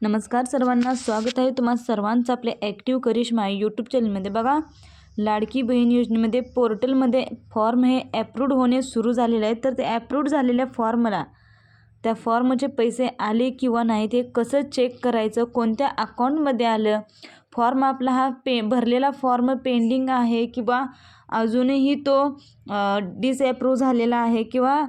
नमस्कार सर्वांना स्वागत आहे तुम्हा सर्वांचं आपल्या ॲक्टिव्ह करिश्मा यूट्यूब चॅनलमध्ये बघा लाडकी बहीण योजनेमध्ये पोर्टलमध्ये फॉर्म हे ॲप्रूव्ड होणे सुरू झालेलं आहे. तर ते ॲप्रूव्ड झालेल्या फॉर्मला त्या फॉर्मचे पैसे आले किंवा नाही ते कसं चेक करायचं कोणत्या अकाउंटमध्ये आलं? फॉर्म आपला हा पे भरलेला फॉर्म पेंडिंग आहे किंवा अजूनही तो डिसॲप्रूव्ह झालेला आहे किंवा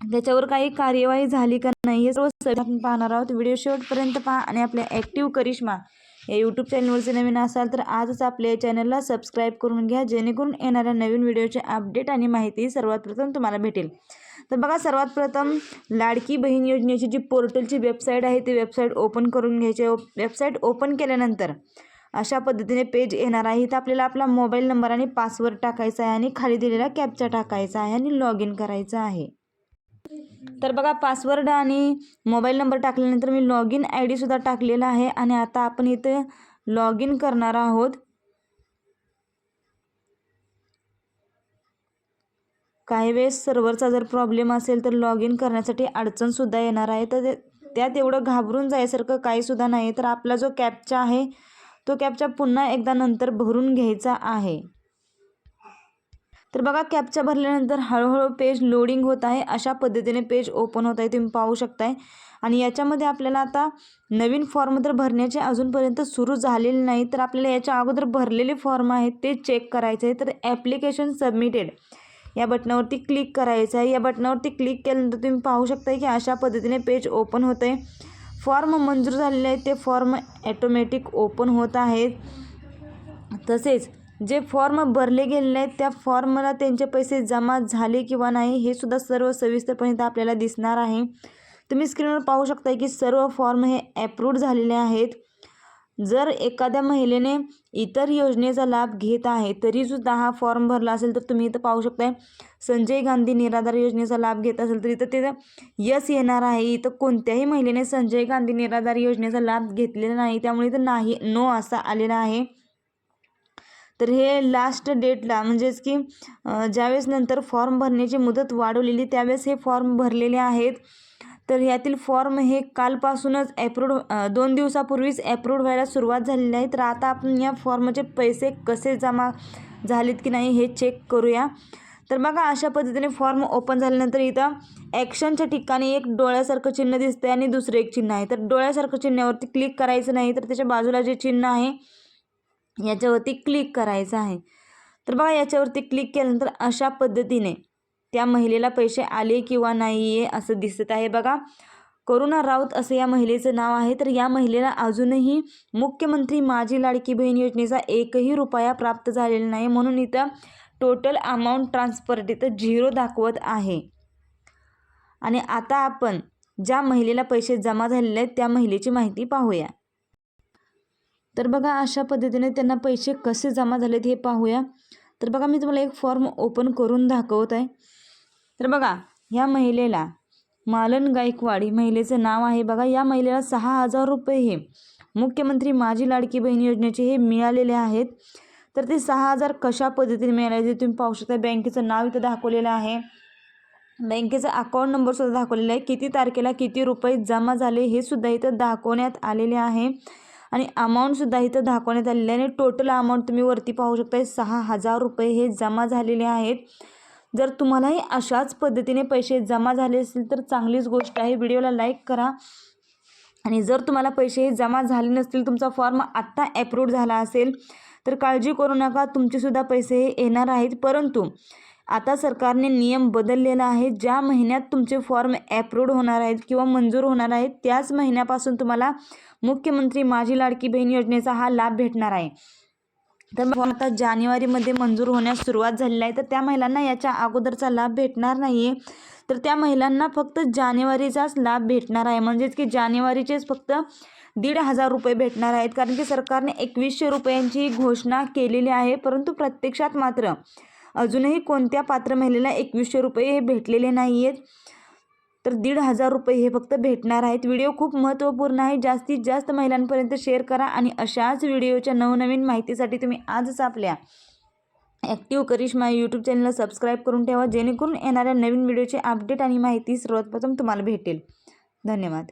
त्याच्यावर काही कार्यवाही झाली का नाही हे सर्व आपण पाहणार आहोत. व्हिडिओ शेवटपर्यंत पहा आणि आपल्या ॲक्टिव्ह करिश्मा या यूट्यूब चॅनलवरचे नवीन असाल तर आजच आपल्या चॅनलला सबस्क्राईब करून घ्या जेणेकरून येणाऱ्या नवीन व्हिडिओचे अपडेट आणि माहिती सर्वात प्रथम तुम्हाला भेटेल. तर बघा सर्वात प्रथम लाडकी बहीण योजनेची जी पोर्टलची वेबसाईट आहे ती वेबसाईट ओपन करून घ्यायची वेबसाईट ओपन केल्यानंतर अशा पद्धतीने पेज येणार आहे. इथं आपल्याला आपला मोबाईल नंबर आणि पासवर्ड टाकायचा आहे आणि खाली दिलेला कॅपचा टाकायचा आहे आणि लॉग इन करायचं आहे. तर बघा पासवर्ड आणि मोबाईल नंबर टाकल्यानंतर मी लॉग इन आय डीसुद्धा टाकलेला आहे आणि आता आपण इथे लॉग इन करणार आहोत. काही वेळेस सर्व्हरचा जर प्रॉब्लेम असेल तर लॉग इन करण्यासाठी अडचणसुद्धा येणार आहे. तर त्यात एवढं घाबरून जायसारखं काहीसुद्धा नाही. तर आपला जो कॅपचा आहे तो कॅपचा पुन्हा एकदा नंतर भरून घ्यायचा आहे. तर बघा कॅपचा भरल्यानंतर हळूहळू पेज लोडिंग होत आहे. अशा पद्धतीने पेज ओपन होत आहे तुम्ही पाहू शकताय. आणि याच्यामध्ये आपल्याला आता नवीन फॉर्म तर भरण्याचे अजूनपर्यंत सुरू झालेले नाही तर आपल्याला याच्या अगोदर भरलेले फॉर्म आहेत ते चेक करायचे आहे. तर ॲप्लिकेशन सबमिटेड या बटनावरती क्लिक करायचं आहे. या बटनावरती क्लिक केल्यानंतर तुम्ही पाहू शकताय की अशा पद्धतीने पेज ओपन होत आहे. फॉर्म मंजूर झालेले आहेत ते फॉर्म ॲटोमॅटिक ओपन होत आहेत. तसेच जे फॉर्म भरले गेलेले आहेत त्या फॉर्मला त्यांचे पैसे जमा झाले किंवा नाही हे सुद्धा सर्व सविस्तरपणे इथं आपल्याला दिसणार आहे. तुम्ही स्क्रीनवर पाहू शकता की सर्व फॉर्म हे ॲप्रूव्ड झालेले आहेत. जर एखाद्या महिलेने इतर योजनेचा लाभ घेत आहे तरीसुद्धा हा फॉर्म भरला असेल तर तुम्ही इथं पाहू शकताय. संजय गांधी निराधार योजनेचा लाभ घेत असेल तर इथं तिथं यस येणार आहे. इथं कोणत्याही महिलेने संजय गांधी निराधार योजनेचा लाभ घेतलेला नाही त्यामुळे इथं नाही नो असा आलेला आहे. तर हे लास्ट डेटला म्हणजेच की ज्यावेळेस नंतर फॉर्म भरण्याची मुदत वाढवलेली त्यावेळेस हे फॉर्म भरलेले आहेत. तर यातील फॉर्म हे कालपासूनच ॲप्रूड दोन दिवसापूर्वीच ॲप्रूव्ड व्हायला सुरुवात झालेली आहे. तर आता आपण या फॉर्मचे पैसे कसे जमा झालेत की नाही हे चेक करूया. तर बघा अशा पद्धतीने फॉर्म ओपन झाल्यानंतर इथं ॲक्शनच्या ठिकाणी एक डोळ्यासारखं चिन्ह दिसतंय आणि दुसरं एक चिन्ह आहे. तर डोळ्यासारखं चिन्हावरती क्लिक करायचं नाही तर त्याच्या बाजूला जे चिन्ह आहे याच्यावरती क्लिक करायचं आहे. तर बघा याच्यावरती क्लिक केल्यानंतर अशा पद्धतीने त्या महिलेला पैसे आले किंवा नाही आहे असं दिसत आहे बघा. करुणा राऊत असं या महिलेचं नाव आहे. तर या महिलेला अजूनही मुख्यमंत्री माझी लाडकी बहीण योजनेचा एकही रुपया प्राप्त झालेला नाही. म्हणून इथं टोटल अमाऊंट ट्रान्सफर इथं झिरो दाखवत आहे. आणि आता आपण ज्या महिलेला पैसे जमा झालेले आहेत त्या महिलेची माहिती पाहूया. तर बघा अशा पद्धतीने त्यांना पैसे कसे जमा झालेत हे पाहूया. तर बघा मी तुम्हाला एक फॉर्म ओपन करून दाखवत आहे. तर बघा ह्या महिलेला मालन गायकवाड ही महिलेचं नाव आहे. बघा या महिलेला सहा हजार रुपये हे मुख्यमंत्री माझी लाडकी बहीण योजनेचे हे मिळालेले आहेत. तर ते सहा हजार कशा पद्धतीने मिळाले ते तुम्ही पाहू शकता. बँकेचं नाव इथं दाखवलेलं आहे. बँकेचा अकाउंट नंबरसुद्धा दाखवलेला आहे. किती तारखेला किती रुपये जमा झाले हे सुद्धा इथं दाखवण्यात आलेले आहे. आणि अमाऊंटसुद्धा इथं दाखवण्यात आलेली आहे. आणि टोटल अमाऊंट तुम्ही वरती पाहू शकता सहा हजार रुपये हे जमा झालेले आहेत. जर तुम्हालाही अशाच पद्धतीने पैसे जमा झाले असतील तर चांगलीच गोष्ट आहे. व्हिडिओला लाईक करा. आणि जर तुम्हाला पैसे हे जमा झाले नसतील तुमचा फॉर्म आत्ता ॲप्रूव्ड झाला असेल तर काळजी करू नका. तुमचेसुद्धा पैसे हे येणार आहेत. परंतु आता सरकारने नियम बदललेला आहे. ज्या महिन्यात तुमचे फॉर्म ॲप्रूव्ड होणार आहेत किंवा मंजूर होणार आहेत त्याच महिन्यापासून तुम्हाला मुख्यमंत्री माझी लाडकी बहीण योजनेचा हा लाभ भेटणार आहे. तर आता जानेवारीमध्ये मंजूर होण्यास सुरुवात झालेली आहे. तर त्या महिलांना याच्या अगोदरचा लाभ भेटणार नाही आहे तर त्या महिलांना फक्त जानेवारीचाच लाभ भेटणार आहे. म्हणजेच की जानेवारीचेच फक्त दीड हजार रुपये भेटणार आहेत. कारण की सरकारने एकवीसशे रुपयांची घोषणा केलेली आहे. परंतु प्रत्यक्षात मात्र अजूनही कोणत्या पात्र महिलेला एकवीसशे रुपये हे भेटलेले नाही आहेत तर दीड हजार रुपये हे फक्त भेटणार आहेत. व्हिडिओ खूप महत्त्वपूर्ण आहे. जास्तीत जास्त महिलांपर्यंत शेअर करा आणि अशाच व्हिडिओच्या नवनवीन माहितीसाठी तुम्ही आजच आपल्या ॲक्टिव्ह करिश्मा यूट्यूब चॅनलला सबस्क्राईब करून ठेवा जेणेकरून येणाऱ्या नवीन व्हिडिओचे अपडेट आणि माहिती सर्वप्रथम तुम्हाला भेटेल. धन्यवाद.